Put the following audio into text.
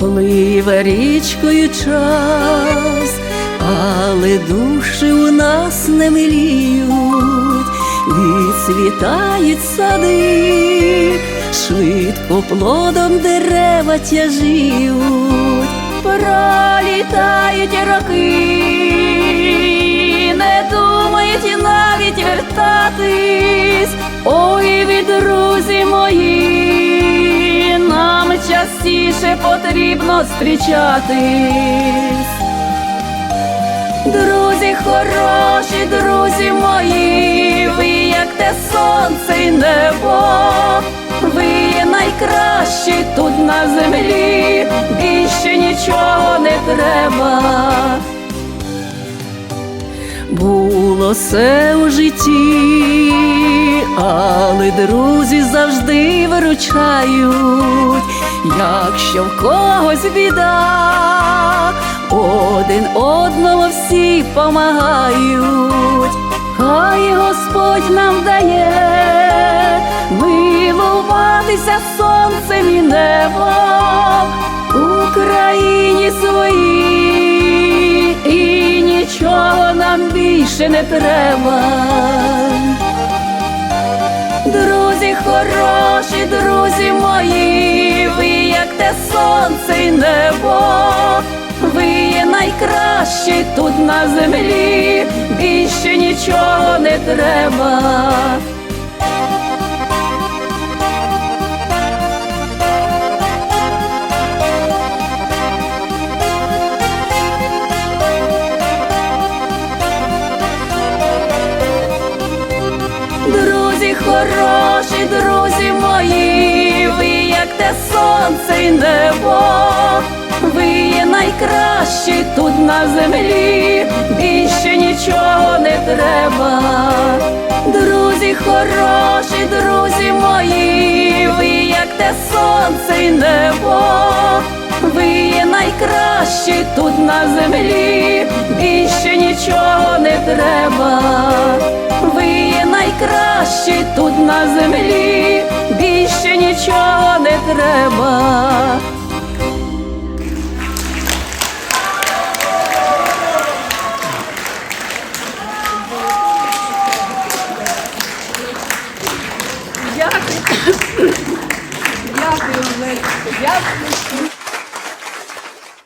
пливе річкою час, але душі у нас не миліють, відцвітають сади, швидко плодом дерева тяжіють, пролітають роки, не думають навіть вертатись, частіше потрібно зустрічатись. Друзі хороші, друзі мої, ви як те сонце й небо, ви є найкращі тут на землі, більше нічого не треба. Було все у житті, але друзі завжди виручають, якщо в когось біда, один одному всі помагають, хай Господь нам дає милуватися сонцем і небом. Україні своїй, і нічого нам більше не треба. Хороші, друзі мої, ви як те сонце й небо, ви є найкращі тут на землі, більше нічого не треба. Хороші, друзі мої, ви як те сонце й небо, ви є найкращі тут на землі, більше нічого не треба. Друзі хороші, друзі мої, ви як те сонце й небо, ви є найкращі тут на землі, більше нічого не треба. Ви тут на землі, більше нічого не треба. Дякую. Дякую, Олег. Дякую.